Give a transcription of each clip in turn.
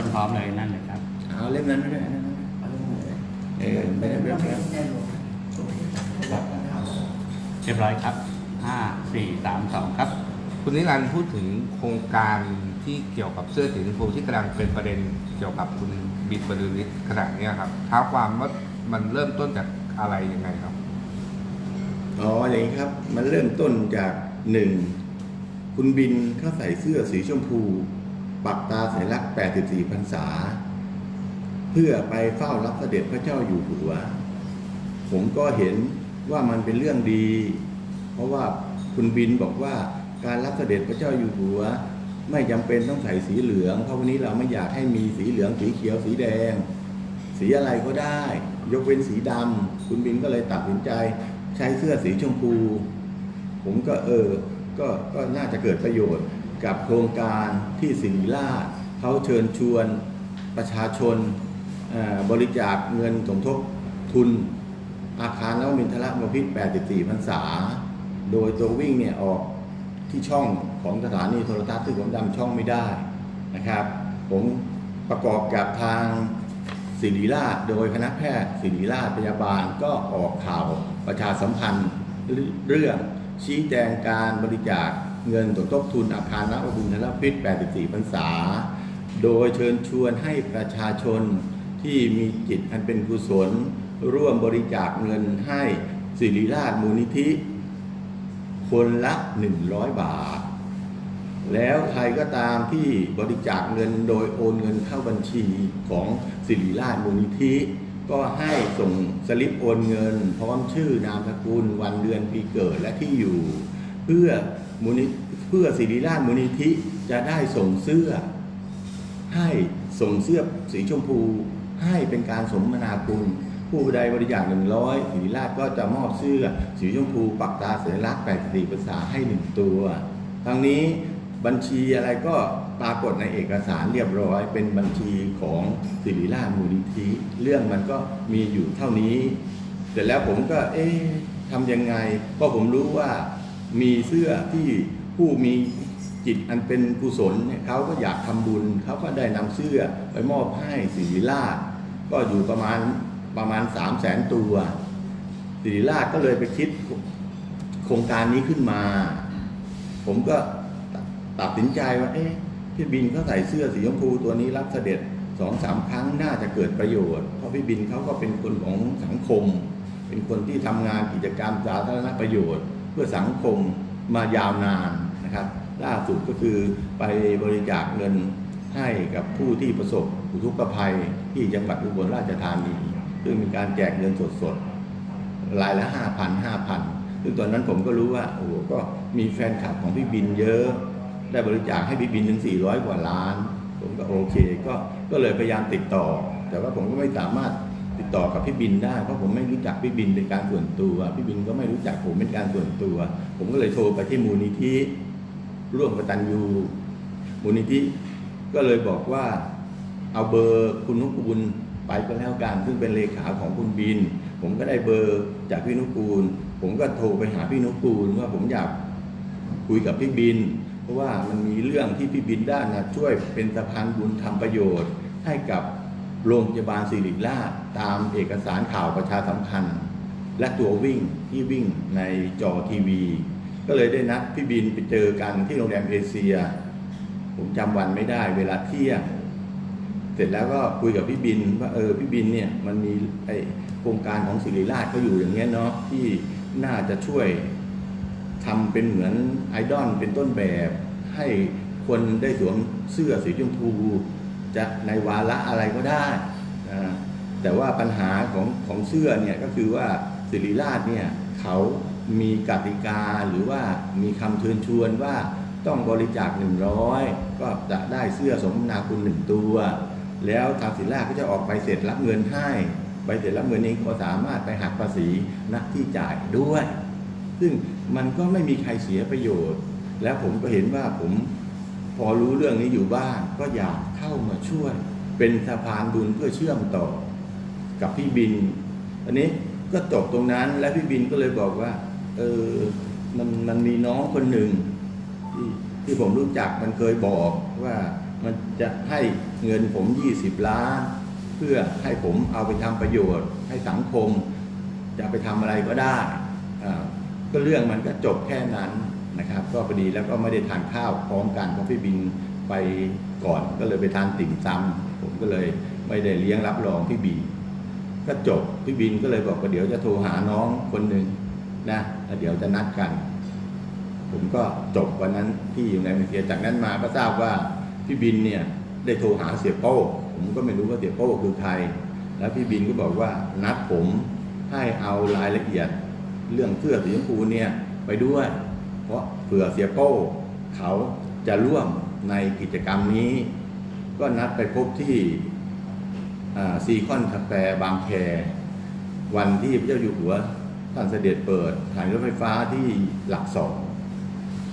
คนพร้อมเลยนั่นเลยครับเอาเล่มนั้นด้วยนะเออไม่ได้ไม่ได้เรียบร้อยครับห้าสี่สามสองครับ คุณนิรันดร์พูดถึงโครงการที่เกี่ยวกับเสื้อสีชมพูที่กำลังเป็นประเด็นเกี่ยวกับคุณบิดบรรลือฤทธิ์ขณะนี้ครับท้าความว่ามันเริ่มต้นจากอะไรยังไงครับอ๋ออย่างนี้ครับ มันเริ่มต้นจากหนึ่งคุณบินเขาใส่เสื้อสีชมพู ปักตาสัญลักษณ์ 84 พรรษา เพื่อไปเฝ้ารับเสด็จพระเจ้าอยู่หัว ผมก็เห็นว่ามันเป็นเรื่องดี เพราะว่าคุณบินบอกว่าการรับเสด็จพระเจ้าอยู่หัว ไม่จำเป็นต้องใส่สีเหลือง เพราะวันนี้เราไม่อยากให้มีสีเหลืองสีเขียวสีแดง สีอะไรก็ได้ ยกเว้นสีดำคุณบินก็เลยตัดสินใจใช้เสื้อสีชมพู ผมก็เออก็ก็น่าจะเกิดประโยชน์ กับโครงการที่สิริราชเขาเชิญชวนประชาชนบริจาคเงินสมทบทุนอาคารนวมินทรบพิตร84พรรษา โดยตัววิ่งเนี่ยออกที่ช่องของสถานีโทรทัศน์ซึ่ผมจำช่องไม่ได้นะครับ ผมประกอบกับทางศิริราชโดยคณะแพทย์ศิริราชพยาบาลก็ออกข่าวประชาสัมพันธ์เรื่องชี้แจงการบริจาค เงินสมทบทุนอาคารนวมินทรพิตร84 พรรษา โดยเชิญชวนให้ประชาชนที่มีจิตอันเป็นกุศล ร่วมบริจาคเงินให้ศิริราชมูลนิธิ คนละ 100 บาท แล้วใครก็ตามที่บริจาคเงินโดยโอนเงินเข้าบัญชีของศิริราชมูลนิธิก็ให้ส่งสลิปโอนเงิน พร้อมชื่อนามสกุลวันเดือนปีเกิดและที่อยู่ เพื่อ มูลนิเพื่อศิริราชมูลนิธิจะได้ส่งเสื้อ ให้ส่งเสื้อสีชมพู ให้เป็นการสมนาคุณผู้ใดบริจาคหนึ่งร้อยศิริราชก็จะมอบเสื้อสีชมพูปักตาสัญลักษณ์84ภาษาให้หนึ่งตัวทั้งนี้บัญชีอะไรก็ปรากฏในเอกสารเรียบร้อย เป็นบัญชีของศิริราชมูลนิธิเรื่องมันก็มีอยู่เท่านี้ เสร็จแล้วผมก็เอ๊ะทำยังไงเพราะผมรู้ว่า มีเสื้อที่ผู้มีจิตอันเป็นกุศลเนี่ยเขาก็อยากทำบุญเขาก็ได้นำเสื้อไปมอบให้ศิริราช ก็อยู่ประมาณประมาณสามแสนตัวศิริราชก็เลยไปคิดโครงการนี้ขึ้นมา ผมก็ตัดสินใจว่าเอ๊ะพี่บินเขาใส่เสื้อสีชมพูตัวนี้รับเสด็จสองสามครั้งน่าจะเกิดประโยชน์ เพราะพี่บินเขาก็เป็นคนของสังคม เป็นคนที่ทำงานกิจกรรมสาธารณประโยชน์ พื่อสังคมมายาวนานนะครับ ล่าสุดก็คือไปบริจาคเงินให้กับผู้ที่ประสบอุทกภัยที่จังหวัดอุบลราชธานี ซึ่งมีการแจกเงินสดๆรายละห้าพันห้าพันซึ่งตอนนั้นผมก็รู้ว่าโอ้ก็มีแฟนคลับของพี่บินเยอะ ได้บริจาคให้พี่บินถึง 400 กว่าล้าน ผมก็โอเค ก็ก็เลยพยายามติดต่อ แต่ว่าผมก็ไม่สามารถ ติดต่อกับพี่บินได้เพราะผมไม่รู้จักพี่บินเป็นการส่วนตัว พี่บินก็ไม่รู้จักผมเป็นการส่วนตัว ผมก็เลยโทรไปที่มูลนิธิร่วมกตัญญูมูลนิธิก็เลยบอกว่าเอาเบอร์คุณนุกูลไปก็แล้วกันซึ่งเป็นเลขาของคุณบิน ผมก็ได้เบอร์จากพี่นุกูล ผมก็โทรไปหาพี่นุกูลว่าผมอยากคุยกับพี่บิน เพราะว่ามันมีเรื่องที่พี่บินด้านนะช่วยเป็นสะพานบุญทำประโยชน์ให้กับ โรงพยาบาลศิริราชตามเอกสารข่าวประชาสัมพันธ์ และตัววิ่งที่วิ่งในจอทีวี ก็เลยได้นัดพี่บินไปเจอกันที่โรงแรมเอเชีย ผมจำวันไม่ได้เวลาเที่ยง เสร็จแล้วก็คุยกับพี่บินว่าเออพี่บินเนี่ยมันมีไอโครงการของศิริราชก็อยู่อย่างเงี้ยเนาะที่น่าจะช่วยทำเป็นเหมือนไอดอลเป็นต้นแบบ ให้คนได้สวมเสื้อสีชมพู จะในวาระอะไรก็ได้นะแต่ว่าปัญหาของของเสื้อเนี่ยก็คือว่าศิริราชเนี่ยเขามีกติกาหรือว่ามีคำเชิญชวนว่าต้องบริจาคหนึ่งร้อยก็จะได้เสื้อสมนาคุณหนึ่งตัว แล้วทางศิริราชก็จะออกใบเสร็จรับเงินให้ใบเสร็จรับเงินนี้ก็สามารถไปหักภาษีณที่จ่ายด้วย ซึ่งมันก็ไม่มีใครเสียประโยชน์ แล้วผมก็เห็นว่าผม พอรู้เรื่องนี้อยู่บ้าง ก็อยากเข้ามาช่วย เป็นสะพานบุญเพื่อเชื่อมต่อ กับพี่บิน อันนี้ก็จบตรงนั้นและพี่บินก็เลยบอกว่า เออมันมันมีน้องคนหนึ่งที่ที่ผมรู้จักมันเคยบอกว่ามันจะให้เงินผม 20 ล้าน เพื่อให้ผมเอาไปทำประโยชน์ ให้สังคม จะไปทำอะไรก็ได้อ่าก็เรื่องมันก็จบแค่นั้น นะครับก็พอดีแล้วก็ไม่ได้ทานข้าวพร้อมกันเพราะพี่บินไปก่อนก็เลยไปทานติ่มซำผมก็เลยไม่ได้เลี้ยงรับรองพี่บิน ก็จบพี่บินก็เลยบอกว่าเดี๋ยวจะโทรหาน้องคนหนึ่งนะแล้วเดี๋ยวจะนัดกัน ผมก็จบวันนั้นที่อยู่ในเมาเลเซียจากนั้นมาก็ทราบว่าพี่บินเนี่ยได้โทรหาเสียโป้ผมก็ไม่รู้ว่าเสียโป้คือใคร แล้วพี่บินก็บอกว่านัดผมให้เอารายละเอียด เรื่องเสื้อสีชมพูเนี่ยไปด้วย เพราะเผื่อเสียโป้เขาจะร่วมในกิจกรรมนี้ ก็นัดไปพบที่ซีคอนคาแฟบางแค วันที่พระเจ้าอยู่หัวท่านเสด็จเปิดสถานีรถไฟฟ้าที่หลักสอง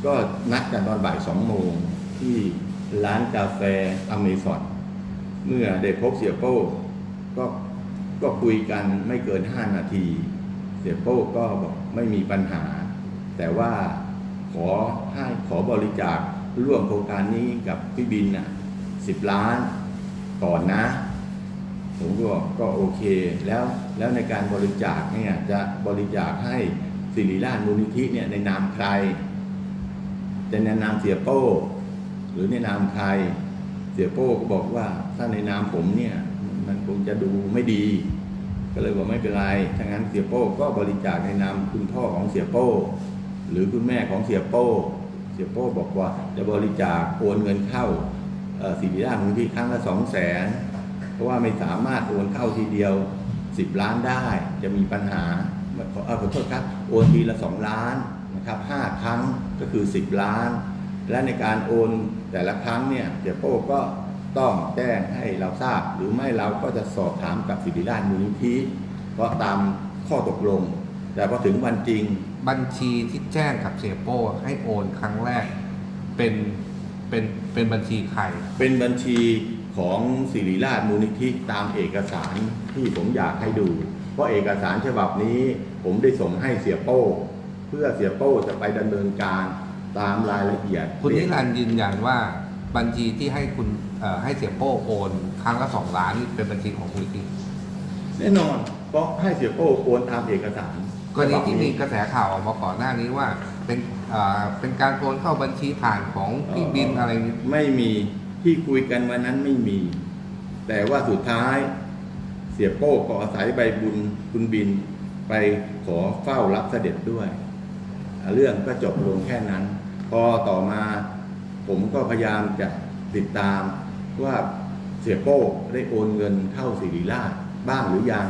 ก็นัดกันตอนบ่ายสองโมงที่ร้านกาแฟอเมซอนเมื่อได้พบเสียโป้ก็ก็คุยกันไม่เกิน5นาที เสียโป้ก็บอกไม่มีปัญหา แต่ว่า ขอให้ขอบริจาคร่วมโครงการนี้กับพี่บินน่ะสิบล้านก่อนนะ ผมก็บอกก็โอเคแล้วแล้วในการบริจาคเนี่ยจะบริจาคให้สิริราชมูลนิธิเนี่ยในนามใครจะในนามเสียโป้ หรือในนามใคร เสียโป้ก็บอกว่าถ้าในนามผมเนี่ยมันคงจะดูไม่ดี ก็เลยบอกไม่เป็นไรถ้างั้นเสียโป้ก็บริจาคในนามคุณพ่อของเสียโป้ หรือคุณแม่ของเสียโป้เสียโป้บอกว่าจะบริจาคโอนเงินเข้าเอ่อสิริราชมูลนิธิครั้งละสองแสนเพราะว่าไม่สามารถโอนเข้าทีเดียว 10 ล้านได้จะมีปัญหาขอเอ่อขอโทษครับโอนทีละ 2 ล้านนะครับ5ครั้งก็คือ 10 ล้าน และในการโอนแต่ละครั้งเนี่ยเสียโป้ก็ต้องแจ้งให้เราทราบ หรือไม่เราก็จะสอบถามกับสิริราชมูลนิธิเพราะตามข้อตกลง แต่พอถึงวันจริง บัญชีที่แจ้งกับเสียโป้ให้โอนครั้งแรกเป็นเป็นเป็นบัญชีใคร เป็นบัญชีของสิริราชมูลนิธิตามเอกสารที่ผมอยากให้ดู เพราะเอกสารฉบับนี้ผมได้ส่งให้เสียโป้ เพื่อเสียโป้จะไปดำเนินการตามรายละเอียด คุณนิรันดร์ยืนยันว่าบัญชีที่ให้คุณเอ่อให้เสียโป้โอนครั้งละสองล้านนี่เป็นบัญชีของมูลนิธิแน่นอนเพราะให้เสียโป้โอนตามเอกสาร กรณีที่มีกระแสข่าวออกมาก่อนหน้านี้ว่าเป็นเอ่อเป็นการโอนเข้าบัญชีผ่านของพี่บินอะไรนี้ ไม่มีที่คุยกันวันนั้นไม่มี แต่ว่าสุดท้ายเสียโป้ก็อาศัยใบบุญคุณบินไปขอเฝ้ารับเสด็จด้วยเรื่องก็จบลงแค่นั้น พอต่อมาผมก็พยายามจะติดตามว่าเสียโป้ได้โอนเงินเข้าสิริราชบ้างหรือยัง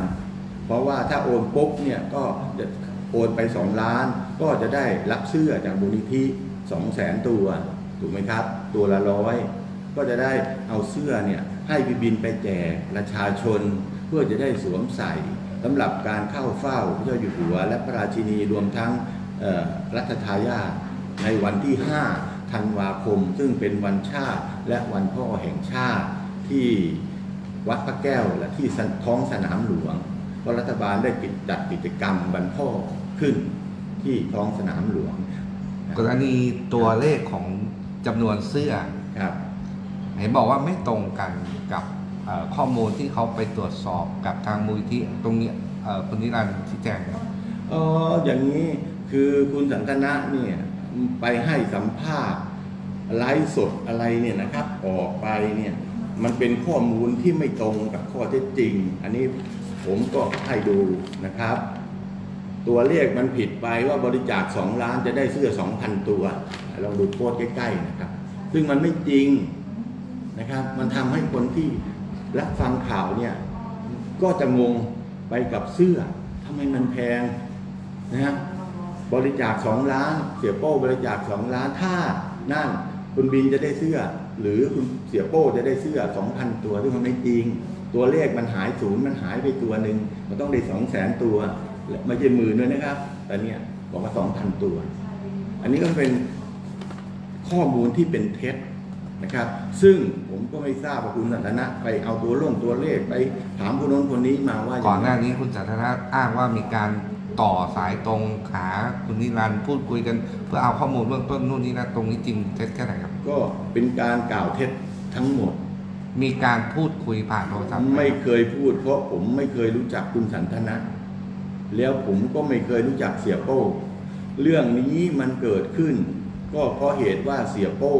เพราะว่าถ้าโอนปุ๊บเนี่ยก็จะโอนไปสองล้าน ก็จะได้รับเสื้อจากมูลนิธิสองแสนตัวถูกไหมครับ ตัวละร้อยก็จะได้เอาเสื้อเนี่ยให้พี่บินไปแจกประชาชน เพื่อจะได้สวมใส่สำหรับการเข้าเฝ้าพระเจ้าอยู่หัว และพระราชินีรวมทั้งรัชทายาทในวันที่ 5 ธันวาคม ซึ่งเป็นวันชาติและวันพ่อแห่งชาติที่วัดพระแก้วและที่ท้องสนามหลวง เพราะรัฐบาลได้ปิดจัดกิจกรรมวันพ่อขึ้นที่ท้องสนามหลวงกรณีตัวเลขของจำนวนเสื้อครับเห็นบอกว่าไม่ตรงกันกับเอ่อข้อมูลที่เขาไปตรวจสอบกับทางมูลที่ตรงเนี้ยเอ่อคุณนิรันดร์ชี้แจงครับอ๋ออย่างนี้คือคุณสันทนะเนี่ยไปให้สัมภาษณ์ไลฟ์สดอะไรเนี่ยนะครับ ออกไปเนี่ยมันเป็นข้อมูลที่ไม่ตรงกับข้อเท็จจริง อันนี้ ผมก็ให้ดูนะครับ ตัวเลขมันผิดไปว่าบริจาค 2 ล้านจะได้เสื้อ 2,000 ตัวลองดูโพสใกล้ๆนะครับ ซึ่งมันไม่จริงนะครับ มันทำให้คนที่รับฟังข่าวเนี่ย ก็จะงงไปกับเสื้อทำไมมันแพงนะฮะบริจาคสองล้าน เสียโป้บริจาคสองล้านถ้านั่นคุณบินจะได้เสื้อ หรือคุณเสียโป้จะได้เสื้อสองพันตัวซึ่งมันไม่จริง ตัวเลขมันหายศูนย์มันหายไปตัวหนึ่งมันต้องได้สองแสนตัวและไม่ใช่หมื่นด้วยนะครับแต่เนี่ยบอกว่าสองพันตัว อันนี้ก็เป็นข้อมูลที่เป็นเท็จนะครับ ซึ่งผมก็ไม่ทราบว่าคุณสันทนะ ไปเอาตัวลงตัวเลขไปถามคนโน้นคนนี้มาว่าก่อนหน้านี้คุณสันทนาอ้างว่ามีการต่อสายตรงหาคุณนิรันดร์พูดคุยกัน เพื่อเอาข้อมูลเบื้องต้นนู่นนี่นั่นตรงนี้จริงเท็จแค่ไหนครับ ก็เป็นการกล่าวเท็จทั้งหมด มีการพูดคุยผ่านโทรศัพท์หไม่เคยพูด เพราะผมไม่เคยรู้จักคุณสันทนะ แล้วผมก็ไม่เคยรู้จักเสียโป้ เรื่องนี้มันเกิดขึ้น ก็เพราะเหตุว่าเสียโป้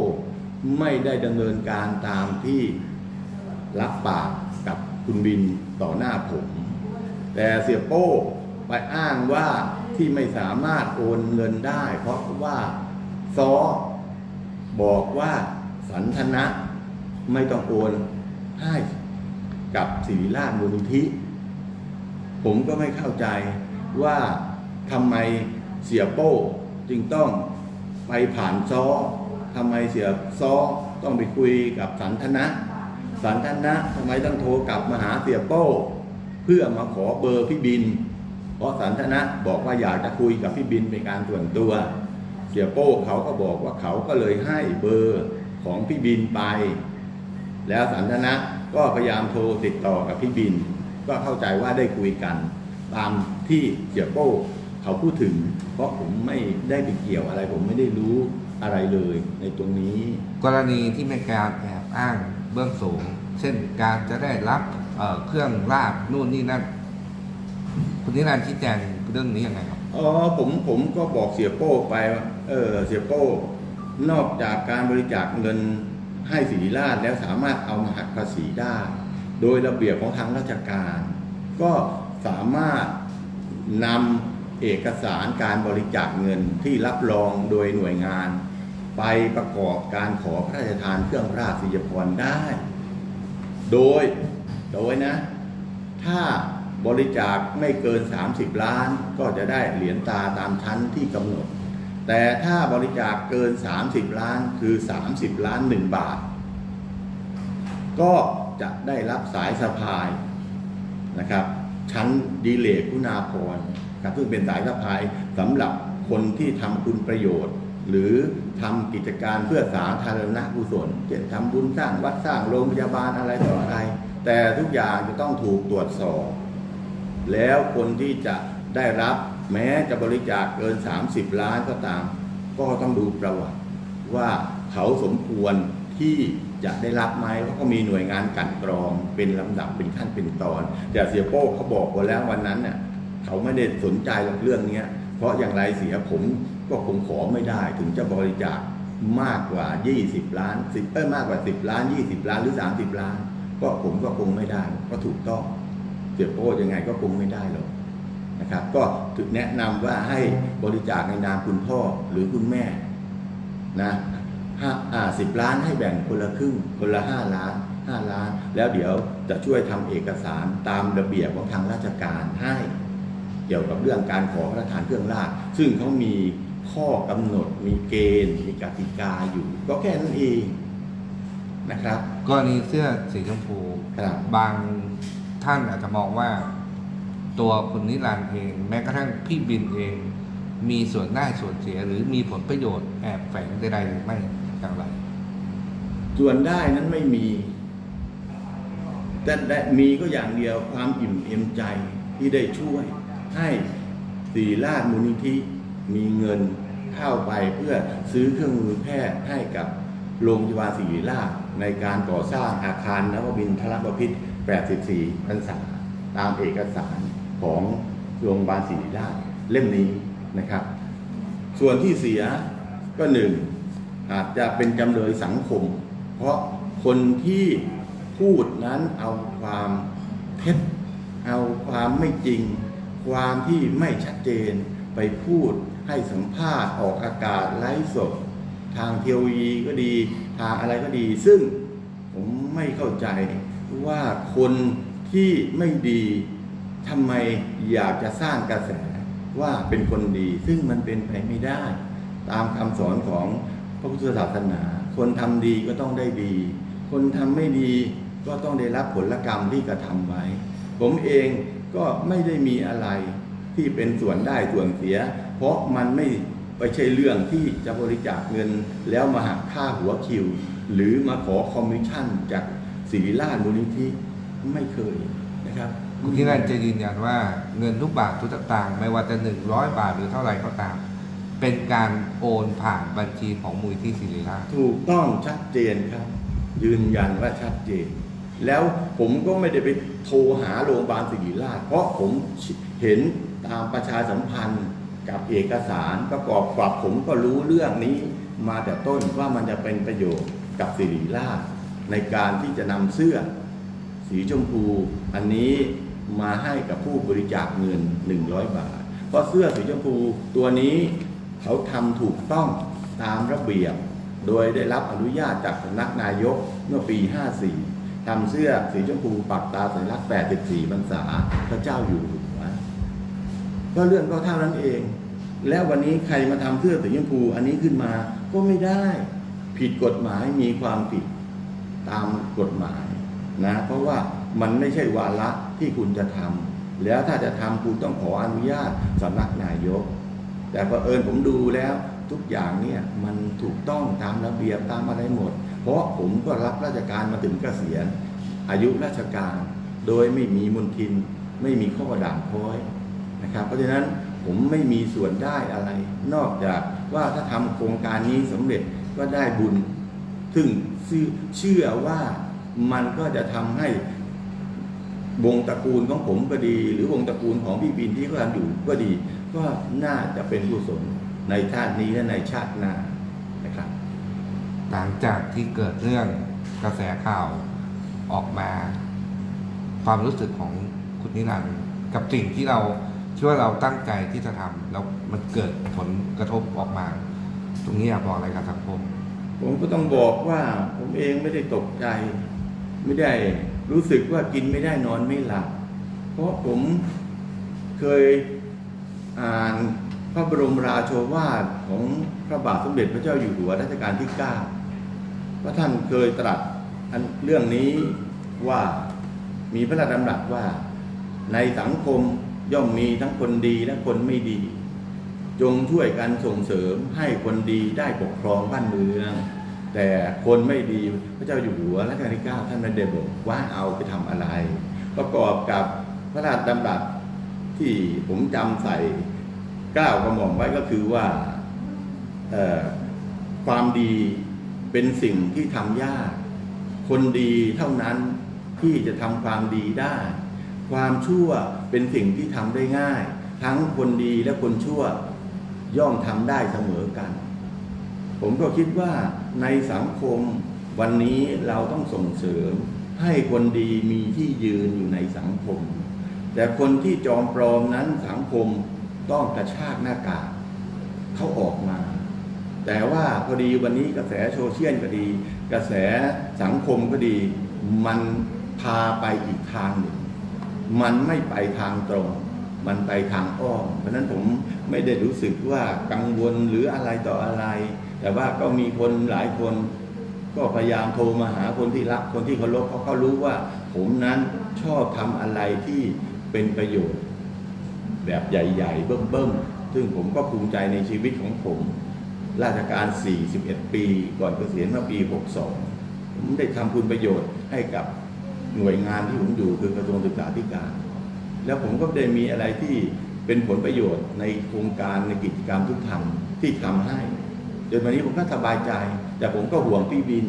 ไม่ได้ดำเนินการตามที่รับปากกับคุณบินต่อหน้าผม แต่เสียโป้ไปอ้างว่าที่ไม่สามารถโอนเงินได้ เพราะว่าซอบอกว่าสันทนะ ไม่ต้องโอนให้กับศิริราชมูลนิธิ ผมก็ไม่เข้าใจว่าทำไมเสียโป้จึงต้องไปผ่านซ้อทำไมเสียซ้อต้องไปคุยกับสันทนะ สันทนะทำไมต้องโทรกลับมาหาเสียโป้ เพื่อมาขอเบอร์พี่บิน เพราะสันทนะบอกว่าอยากจะคุยกับพี่บินเป็นการส่วนตัว เสียโป้เขาก็บอกว่าเขาก็เลยให้เบอร์ของพี่บินไป แล้วสันทนะก็พยายามโทรติดต่อกับพี่บิน ก็เข้าใจว่าได้คุยกัน ตามที่เสียโป้เขาพูดถึง เพราะผมไม่ได้ไปเกี่ยวอะไร ผมไม่ได้รู้อะไรเลยในตรงนี้ กรณีที่มีการแอบอ้างเบื้องสูง เช่นการจะได้รับเอ่อเครื่องราบนู่นนี่นั่นคุณนิรันดร์ชี้แจงเรื่องนี้ยังไงครับอ๋อผมผมก็บอกเสียโป้ไปว่าเออเสียโป้นอกจากการบริจาคเงิน ให้ศิริราชแล้วสามารถเอามาหักภาษีได้ โดยระเบียบของทางราชการ ก็สามารถนำเอกสารการบริจาคเงินที่รับรองโดยหน่วยงาน ไปประกอบการขอพระราชทานเครื่องราชสิยพรได้ โดยโดยนะ ถ้าบริจาคไม่เกิน 30 ล้านก็จะได้เหรียญตาตามชั้นที่กำหนด แต่ถ้าบริจาคเกิน 30 ล้านคือ 30 ล้าน 1 บาท ก็จะได้รับสายสะพายนะครับ ชั้นดีเลกคุณาพรครับซึ่งเป็นสายสะพายสำหรับคนที่ทำคุณประโยชน์ หรือทำกิจการเพื่อสาธารณกุศลเช่นทำบุญสร้างวัดสร้างโรงพยาบาลอะไรต่ออะไร แต่ทุกอย่างจะต้องถูกตรวจสอบ แล้วคนที่จะได้รับ แม้จะบริจาคเกิน 30 ล้านก็ตาม ก็ต้องดูประวัติ ว่าเขาสมควรที่จะได้รับไหมเพราะเขามีหน่วยงานกันกรองเป็นลำดับเป็นขั้นเป็นตอน แต่เสียโป้เขาบอกไว้แล้ววันนั้นเนี่ยเขาไม่ได้สนใจเรื่องเนี้ยเพราะอย่างไรเสียผมก็คงขอไม่ได้ถึงจะบริจาคมากกว่า 20 ล้าน10เอ้ยมากกว่า 10 ล้าน 20 ล้านหรือ 30 ล้าน ก็ผมก็คงไม่ได้ก็ถูกต้องเสียโป้ยังไงก็คงไม่ได้หรอก นะครับ ก็ถึงแนะนำว่าให้บริจาคในนามคุณพ่อหรือคุณแม่นะห้าอ่าสิบล้านให้แบ่งคนละครึ่ง คนละห้าล้านห้าล้าน แล้วเดี๋ยวจะช่วยทำเอกสารตามระเบียบของทางราชการให้ เกี่ยวกับเรื่องการขอพระราชทานเครื่องราชซึ่งเขามีข้อกำหนดมีเกณฑ์ มีกติกาอยู่ ก็แค่นั้นเองนะครับกรณีเสื้อสีชมพู ครับ บางท่านอาจจะมองว่า ตัวคุณนิรันดร์เอง แม้กระทั่งพี่บินเอง มีส่วนได้ส่วนเสียหรือมีผลประโยชน์แอบแฝงใดๆหรือไม่อย่างไร ส่วนได้นั้นไม่มี แต่แต่มีก็อย่างเดียวความอิ่มเอมใจที่ได้ช่วยให้สีราชมูลนิธิมีเงินเข้าไปเพื่อซื้อเครื่องมือแพทย์ให้กับโรงพยาบาลศิริราชในการก่อสร้างอาคารนวบินทรบพิษ84พรรษาตามเอกสาร ของโรงพยาบาลศิริราชเล่มนี้นะครับ ส่วนที่เสียก็หนึ่งอาจจะเป็นจำเลยสังคม เพราะคนที่พูดนั้นเอาความเท็จ เอาความไม่จริง ความที่ไม่ชัดเจนไปพูดให้สัมภาษณ์ออกอากาศไลฟ์สดทางเทีวีก็ดี ทางอะไรก็ดี ซึ่งผมไม่เข้าใจว่าคนที่ไม่ดี ทำไมอยากจะสร้างกระแสว่าเป็นคนดี ซึ่งมันเป็นไปไม่ได้ ตามคำสอนของพระพุทธศาสนา คนทำดีก็ต้องได้ดี คนทำไม่ดีก็ต้องได้รับผลกรรมที่กระทำไว้ ผมเองก็ไม่ได้มีอะไรที่เป็นส่วนได้ส่วนเสีย เพราะมันไม่ไปใช่เรื่องที่จะบริจาคเงินแล้วมาหักค่าหัวคิว หรือมาขอคอมมิชชั่นจากศิริราชมูลนิธิไม่เคยนะครับ คุณนิรันดร์จะยืนยันว่าเงินทุกบาททุกสตางค์ไม่ว่าจะหนึ่งร้อยบาทหรือเท่าไหร่ก็ตาม เป็นการโอนผ่านบัญชีของมูลที่ศิริราชถูกต้องชัดเจนครับ ยืนยันว่าชัดเจน แล้วผมก็ไม่ได้ไปโทรหาโรงพยาบาลศิริราช เพราะผมเห็นตามประชาสัมพันธ์กับเอกสารประกอบกับผมก็รู้เรื่องนี้มาแต่ต้นว่ามันจะเป็นประโยชน์กับศิริราชในการที่จะนำเสื้อ สีชมพู อันนี้ มาให้กับผู้บริจาคเงิน 100 บาท เพราะเสื้อสีชมพูตัวนี้เขาทำถูกต้องตามระเบียบ โดยได้รับอนุญาตจากสำนักนายกเมื่อปี 54ทำเสื้อสีชมพูปักตาสัญลักษณ์84พรรษาพระเจ้าอยู่หัวก็เรื่องก็เท่านั้นเอง แล้ววันนี้ใครมาทำเสื้อสีชมพูอันนี้ขึ้นมาก็ไม่ได้ ผิดกฎหมายมีความผิดตามกฎหมายนะเพราะว่ามันไม่ใช่วาระ ที่คุณจะทำแล้วถ้าจะทำคุณต้องขออนุญาตสำนักนายก แต่พอเอิญผมดูแล้วทุกอย่างเนี่ยมันถูกต้องตามระเบียบตามอะไรหมด เพราะผมก็รับราชการมาถึงเกษียณ อายุราชการ โดยไม่มีมนทิน ไม่มีข้อด่างพ้อยนะครับ เพราะฉะนั้นผมไม่มีส่วนได้อะไร นอกจากว่าถ้าทำโครงการนี้สำเร็จก็ได้บุญ ซึ่งเชื่อว่ามันก็จะทำให้ วงตระกูลของผมก็ดี หรือวงตระกูลของพี่บินที่เขาทำอยู่ก็ดี ก็น่าจะเป็นกุศลในชาตินี้และในชาติหน้านะครับ หลังจากที่เกิดเรื่องกระแสข่าวออกมา ความรู้สึกของคุณนิรันดร์กับสิ่งที่เราที่ว่าเราตั้งใจที่จะทำแล้วมันเกิดผลกระทบออกมา ตรงนี้อยากบอกอะไรกับสังคม ผมก็ต้องบอกว่าผมเองไม่ได้ตกใจ ไม่ได้ รู้สึกว่ากินไม่ได้นอนไม่หลับ เพราะผมเคยอ่านพระบรมราโชวาทของพระบาทสมเด็จพระเจ้าอยู่หัวรัชกาลที่ 9 พระท่านเคยตรัสเรื่องนี้ว่ามีพระราชดำรัสว่าในสังคมย่อมมีทั้งคนดีและคนไม่ดี จงช่วยกันส่งเสริมให้คนดีได้ปกครองบ้านเมือง แต่คนไม่ดีพระเจ้าอยู่หัวรัชกาลที่9ท่านไม่ได้บอกว่าเอาไปทำอะไร ประกอบกับพระราชดำรัสที่ผมจำใส่ก้าวกระหม่อมไว้ก็คือว่าความดีเป็นสิ่งที่ทำยาก คนดีเท่านั้นที่จะทำความดีได้ ความชั่วเป็นสิ่งที่ทำได้ง่าย ทั้งคนดีและคนชั่วย่อมทำได้เสมอกัน ผมก็คิดว่าในสังคมวันนี้เราต้องส่งเสริม ให้คนดีมีที่ยืนอยู่ในสังคม แต่คนที่จอมปลอมนั้นสังคมต้องกระชากหน้ากากเขาออกมา แต่ว่าพอดีวันนี้กระแสโซเชียลก็ดี กระแสสังคมก็ดี มันพาไปอีกทางหนึ่ง มันไม่ไปทางตรง มันไปทางอ้อมเพราะฉะนั้นผมไม่ได้รู้สึกว่ากังวลหรืออะไรต่ออะไร แต่ว่าก็มีคนหลายคน ก็พยายามโทรมาหาคนที่รักคนที่เคารพเพราะเขารู้ว่า ผมนั้นชอบทำอะไรที่เป็นประโยชน์ แบบใหญ่ ๆ เบิ่มๆซึ่งผมก็ภูมิใจในชีวิตของผม ราชการ 41 ปี ก่อนเกษียณเมื่อปี 62 ผมได้ทำคุณประโยชน์ให้กับหน่วยงานที่ผมอยู่คือกระทรวงศึกษาธิการ แล้วผมก็ได้มีอะไรที่เป็นผลประโยชน์ในโครงการในกิจกรรมทุกทำที่ทำให้ จนวันนี้ผมก็สบายใจ แต่ผมก็ห่วงพี่บิน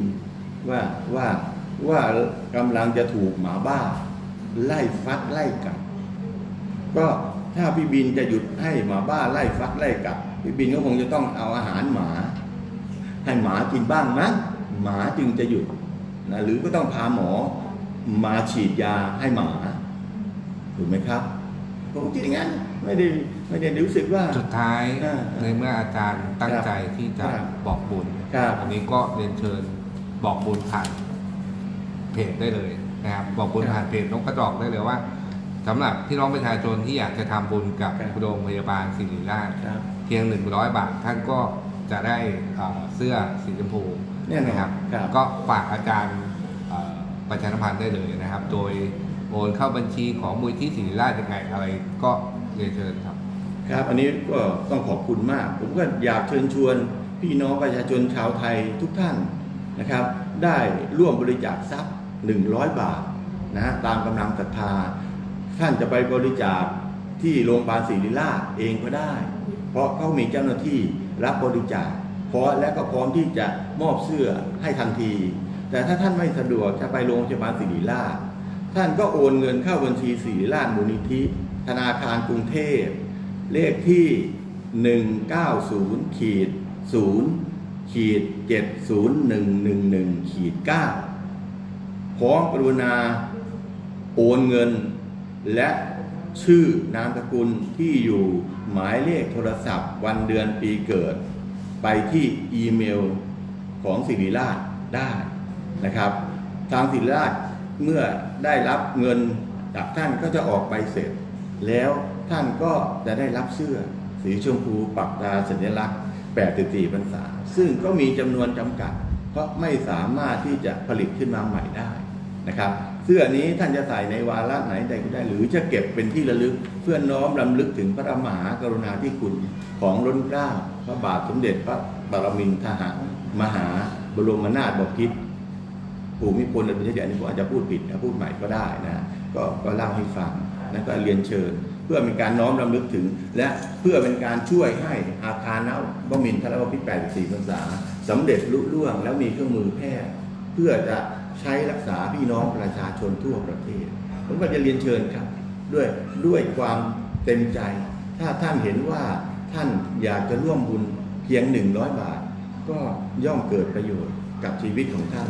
ว่าว่าว่ากำลังจะถูกหมาบ้า ไล่ฟัดไล่กัดก็ถ้าพี่บินจะหยุดให้หมาบ้าไล่ฟัดไล่กัดพี่บินก็คงจะต้องเอาอาหารหมา ให้หมากินบ้างมั้งหมาจึงจะหยุดนะหรือก็ต้องพาหมอมาฉีดยาให้หมาถูกไหมครับผมคิดอย่างนั้น ไม่ได้ไม่ได้รู้สึกว่า สุดท้ายอ่าในเมื่ออาจารย์ตั้งใจที่จะครับบอกบุญครับ อันนี้ก็เรียนเชิญบอกบุญผ่านเพจได้เลยนะครับบอกบุญครับผ่านเพจนกกระจอกได้เลยว่าสำหรับพี่น้องประชาชนที่อยากจะทำบุญกับครับ โรงพยาบาลศิริราช ครับ เพียงหนึ่งร้อยบาท ท่านก็จะได้เอ่อเสื้อสีชมพูแน่นอนนะครับ ครับ ก็ฝากอาจารย์เอ่อประชาสัมพันธ์ได้เลยนะครับ โดยโอนเข้าบัญชีของมูลที่ศิริราชยังไงอะไรก็เรียนเชิญครับ ครับ อันนี้ก็ต้องขอบคุณมาก ผมก็อยากเชิญชวน พี่น้องประชาชนชาวไทยทุกท่านนะครับ ได้ร่วมบริจาคทรัพย์ 100 บาทนะตามกำลังศรัทธา ท่านจะไปบริจาคที่โรงพยาบาลศิริราชเองก็ได้ เพราะเขามีเจ้าหน้าที่รับบริจาคพร้อและก็พร้อมที่จะมอบเสื้อให้ทันที แต่ถ้าท่านไม่สะดวกจะไปโรงพยาบาลศิริราช ท่านก็โอนเงินเข้าบัญชีศิริราชมูลนิธิ ธนาคารกรุงเทพ เลขที่ 190ขีด0ขีด70111ขีด9พร้อมกรุณาโอนเงิน และชื่อนามสกุลที่อยู่หมายเลขโทรศัพท์ วันเดือนปีเกิด ไปที่อีเมลของศิริราชได้นะครับ ทางศิริราช เมื่อได้รับเงินจากท่านก็จะออกใบเสร็จ แล้วท่านก็จะได้รับเสื้อ สีชมพูปักตาสัญลักษณ์ 84พรรษา ซึ่งก็มีจำนวนจำกัด เพราะไม่สามารถที่จะผลิตขึ้นมาใหม่ได้นะครับ เสื้อนี้ท่านจะใส่ในวาระไหนใดก็ได้ หรือจะเก็บเป็นที่ระลึก เพื่อน้อมรำลึกถึงพระมหากรุณาธิคุณของล้นเกล้าพระบาทสมเด็จพระบรมินทหารมหาบรมนาถบพิตร ภูมิพลอดุลยเดชอันนี้ผมอาจจะพูดผิดนะพูดใหม่ก็ได้นะก็ก็เล่าให้ฟังแล้วก็เรียนเชิญ เพื่อเป็นการน้อมรำลึกถึง และเพื่อเป็นการช่วยให้อาคารนบมินทรบพิตร84พรรษาสำเร็จลุล่วง แล้วมีเครื่องมือแพทย์เพื่อจะใช้รักษาพี่น้องประชาชนทั่วประเทศผมก็จะเรียนเชิญครับ ด้วยด้วยความเต็มใจ ถ้าท่านเห็นว่าท่านอยากจะร่วมบุญเพียง 100 บาท ก็ย่อมเกิดประโยชน์กับชีวิตของท่าน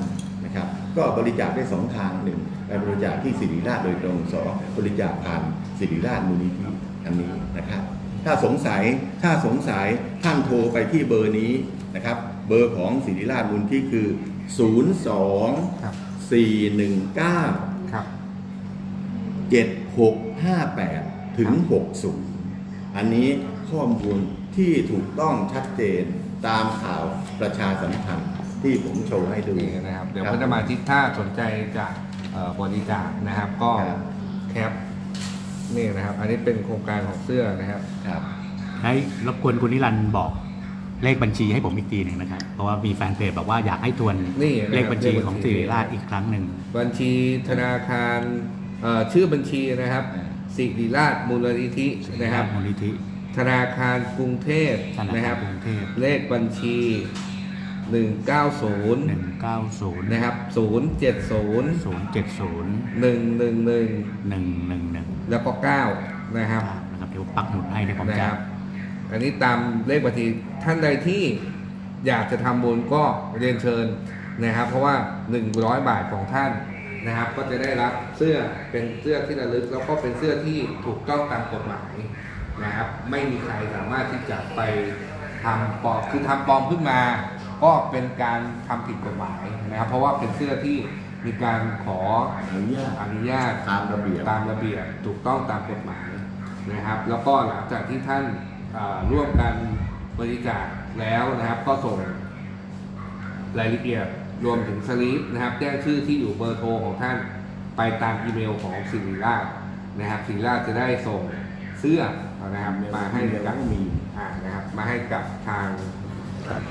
นะครับก็บริจาคได้สองทางหนึ่งไปบริจาคที่ศิริราชโดยตรงสองบริจาคผ่านศิริราชมูลนิธิอันนี้นะครับถ้าสงสัยถ้าสงสัยท่านโทรไปที่เบอร์นี้นะครับเบอร์ของศิริราชมูลนิธิคือ 024197658 ถึง 60 อันนี้ข้อมูลที่ถูกต้องชัดเจนตามข่าวประชาสัมพันธ์ ที่ผมโชว์ให้ดู นี่นะครับเดี๋ยวพัฒนาทิศถ้าสนใจจะเอ่อบริจาคนะครับ ก็ครับแคปนี่นะครับ อันนี้เป็นโครงการของเสื้อนะครับครับ ให้รบกวนคุณนิรันดร์บอกเลขบัญชีให้ผมอีกทีหนึ่งนะครับ เพราะว่ามีแฟนเพจบอกว่าอยากให้ทวนนี่นะครับเลขบัญชีของเลขบัญชีสิริราชอีกครั้งหนึ่ง บัญชีธนาคารเอ่อชื่อบัญชีนะครับสิริราชมูลนิธินะครับ มูลนิธิธนาคารกรุงเทพธนานะคคารัรบกรุงเทพเลขบัญชี 190หนึ่งเก้าศูนย์นะครับ 070ศูนย์เจ็ดศูนย์111หนึ่งหนึ่งหนึ่งแล้วก็ 9 นะครับนะครับเดี๋ยวปักหมุดให้ในผมนะจะครับ อันนี้ตามเลขบัญชีท่านใดที่อยากจะทำบุญก็เรียนเชิญนะครับ เพราะว่า 100 บาทของท่านนะครับ ก็จะได้รับเสื้อเป็นเสื้อที่ระลึก แล้วก็เป็นเสื้อที่ถูกต้องตามกฎหมายนะครับ ไม่มีใครสามารถที่จะไปทำปลอมคือทำปลอมขึ้นมา ก็เป็นการทำผิดกฎหมายนะครับ เพราะว่าเป็นเสื้อที่มีการขออนุญาตอนุญาตตามระเบียบตามระเบียบถูกต้องตามกฎหมายนะครับ แล้วก็หลังจากที่ท่านอ่าร่วมกันบริจาคแล้วนะครับ ก็ส่งรายละเอียดรวมถึงสลิปนะครับ แจ้งชื่อที่อยู่เบอร์โทรของท่านไปตามอีเมลของสิริราชนะครับสิริราชจะได้ส่งเสื้อนะครับมาให้กับอ่านะครับมาให้กับทางผู้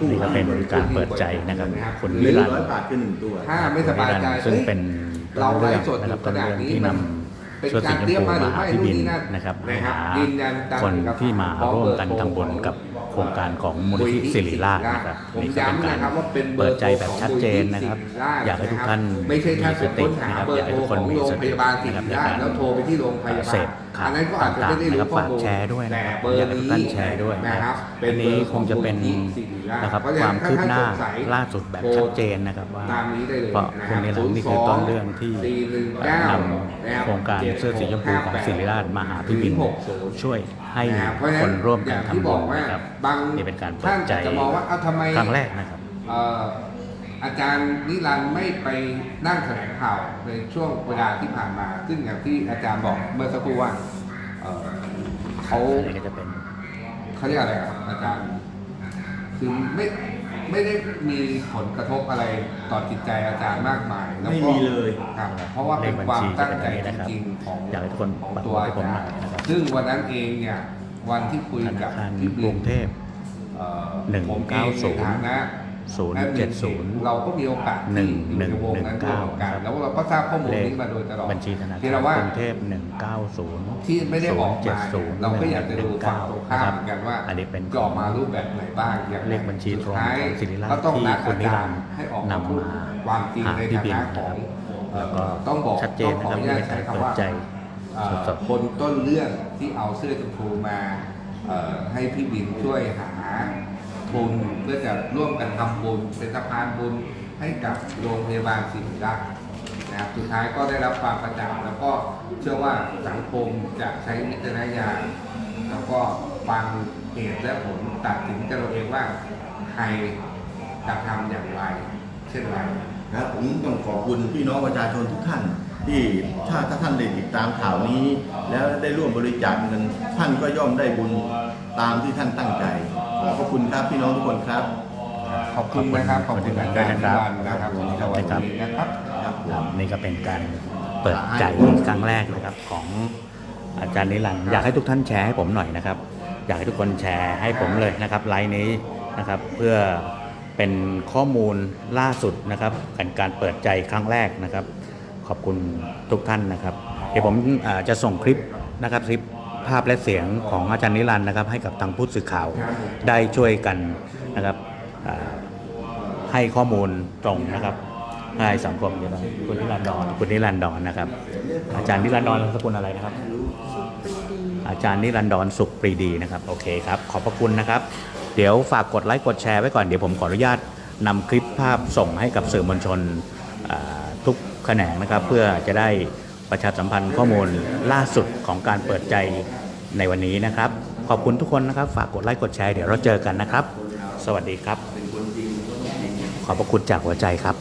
นี่ก็เป็นการเปิดใจนะครับคุณหนิรือรันดร้อยร์บาทคือหนึ่งตัวถ้าไม่สบายใจซึ่งเอ้ยเป็นเราไลเรื่องฟ์สดอนะครัยู่บขต้นนาดเรื่องนี้ที่มันนำเป็นเสื้อการสีชมเตรียมพูมาหรืมาอหาไม่พี่นู่นบินนี่นั่นนะครับนะครับหายืนยันตามคนเอกสารที่มาพร้อมร่วมกันเบอร์โทรทำบุญกับโครงการของมูลนิธิมูลนิธิสิริราชนะครับผมนี่ก็เป็นย้ำการนะครับว่าเป็นเบอเปิร์ดใจแบบชัดเจนนะครับโทรของมูลนิธิสิริราชอยากให้ทุกท่านไม่ใช่ท่านมีสไปติค้นหานะครับเบออยากร์ให้โทรทุกคนของมีโรงสพติยาบาลสินะคริรับในราชการแล้วโทรไปที่โรงพยาเสบาลพข่าวอันนั้นก็อาจจะไม่ได้รู้ต่างๆข้อมูลนะครับฝากแชร์ด้วยนะแต่ครับเบอร์อยากให้ทุนี้กท่านแชร์ด้วยนะครับอันนี้คงจะเป็น นะครับ ความคืบหน้าล่าสุดแบบชัดเจนนะครับว่าตามนี้ได้เลยเพราะคุณนิรันดร์นี่คือต้นเรื่องที่419นำโครงการเสื้อสีชมพูของศิริราชมาหาพี่บินช่วยให้นะครับเพราะฉะคนร่วมกันอย่างที่ทำบบุอญกว่านะครับบางนี่เป็นการเปิท่าดนใจจะมองว่าเอาทำไมครั้งแรกนะครับเอ่ออาจารย์นิรันดร์ไม่ไปนั่งแถลงข่าวในช่วงเวลาที่ผ่านมา ซึ่งอย่างที่อาจารย์บอกเมื่อสักครู่ว่าเอ่อเขาอันนี้ก็จะเป็นเขาเรียกอะไรครับอาจารย์ คือไม่ไม่ได้มีผลกระทบอะไรต่อจิตใจอาจารย์มากมายแล้วก็ไม่มีเลยครับเพราะว่าเป็นความตั้งใจจริงๆของอยากให้ทุกคนของปักตัวให้อาผมหจาน่รอยย์นะครับซึ่งวันนั้นเองเนี่ยวันที่คุยธนากับคารพี่กบิรุนงเทพเอ่อหนึ่งผมเอเก้างศูในนย์ฐานะ ศูนย์แอดมิเจ็ดศูนย์เราก็มีโอกาสหนึ่งที่อยู่ในวงนั้นหนึ่งร่วมกันเก้าแล้วเราก็ทราบข้อมูลเลขนี้มาโดยตลอดบัญชีธนาที่คารเราว่ากรุงเทพ190ที่ไม่ได้ออกมา070เราก็อยากจะดูฝั่งตรงข้ามเหมือนกันว่าอันนี้เป็นจะออกมารูปแบบไหนบ้างอย่างไรเลขบัญชีตรงของศิริราชก็ต้องนัดที่คุณนิรันดร์ให้ออกนำมาพูดความจริงหาในพี่ฐาบินนะนะขคอรังบเอ่อแล้วก็ต้องบอกชัดเจนต้องขออนุญาตนะครับใช้คำเปิว่าดใจเอ่อสดๆคนต้นเรื่องที่เอาเสื้อชมพูมาเอ่อให้พี่บินช่วยหา ทุนเพื่อจะร่วมกันทำบุญเป็นสะพานบุญให้กับโรงพยาบาลศิริราชนะครับสุดท้ายก็ได้รับความกระจ่างแล้วก็เชื่อว่าสังคมจะใช้วิจารณญาณแล้วก็ฟังเหตุและผลตัดสินกันเราเองว่าใครจะทำอย่างไร เช่นไรครับผมต้องขอบคุณพี่น้องประชาชนทุกท่าน ที่ถ้าถ้าท่านได้ติดตามข่าวนี้ แล้วได้ร่วมบริจาคเงินท่านก็ย่อมได้บุญตามที่ท่านตั้งใจ ขอบพระคุณครับพี่น้องทุกคนครับ ขอบคุณนะครับขอบคุณอาจารย์นิรันดร์นะครับสวัสดีนะครับครับผครับมนี่ก็เป็นการเปิดใจครั้งแรกนะครับของอาจารย์นิรันดร์อยากให้ทุกท่านแชร์ให้ผมหน่อยนะครับ อยากให้ทุกคนแชร์ให้ผมเลยนะครับไลน์นี้นะครับเพื่อเป็นข้อมูลล่าสุดนะครับการการเปิดใจครั้งแรกนะครับ ขอบคุณทุกท่านนะครับ เดี๋ยวผมอ่าจะส่งคลิปนะครับคลิป ภาพและเสียงของอาจารย์นิรันดร์นะครับ ให้กับทางผู้สื่อข่าวได้ช่วยกันนะครับอ่าให้ข้อมูลตรงนะครับให้สังคมเยอะนะคุณนิรันดรคุณนิรันดรนะครับ อาจารย์นิรันดรนามสกุลอะไรนะครับ อาจารย์นิรันดรสุขปรีดีนะครับโอเคครับขอบพระคุณนะครับ เดี๋ยวฝากกดไลค์กดแชร์ไว้ก่อนเดี๋ยวผมขออนุญาตนำคลิปภาพส่งให้กับสื่อมวลชนอ่าทุกแขนงนะครับ เพื่อจะได้ ประชาสัมพันธ์ข้อมูลล่าสุดของการเปิดใจในวันนี้นะครับ ขอบคุณทุกคนนะครับ ฝากกดไลค์กดแชร์เดี๋ยวเราเจอกันนะครับ สวัสดีครับ ขอบพระคุณจากหัวใจครับ